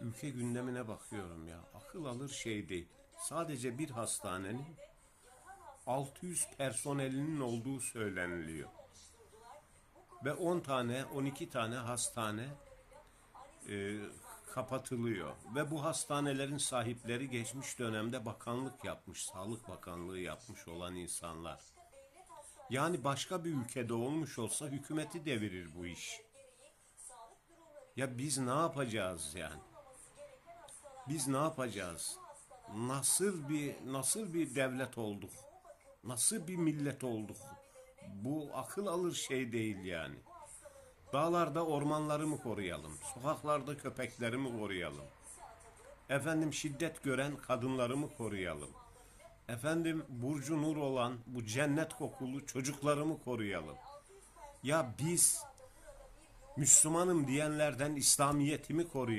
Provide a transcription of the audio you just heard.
ülke gündemine bakıyorum ya. Akıl alır şey değil. Sadece bir hastanenin 600 personelinin olduğu söyleniliyor. Ve 10 tane, 12 tane hastane e, kapatılıyor. Ve bu hastanelerin sahipleri geçmiş dönemde bakanlık yapmış, Sağlık Bakanlığı yapmış olan insanlar. Yani başka bir ülkede olmuş olsa hükümeti devirir bu iş. Ya biz ne yapacağız yani? Biz ne yapacağız? Nasıl bir nasıl bir devlet olduk? Nasıl bir millet olduk? Bu akıl alır şey değil yani. Dağlarda ormanları mı koruyalım? Sokaklarda köpekleri mi koruyalım? Efendim şiddet gören kadınları mı koruyalım? Efendim burcu nur olan bu cennet kokulu çocukları mı koruyalım? Ya biz Müslümanım diyenlerden İslamiyetimi koruyalım.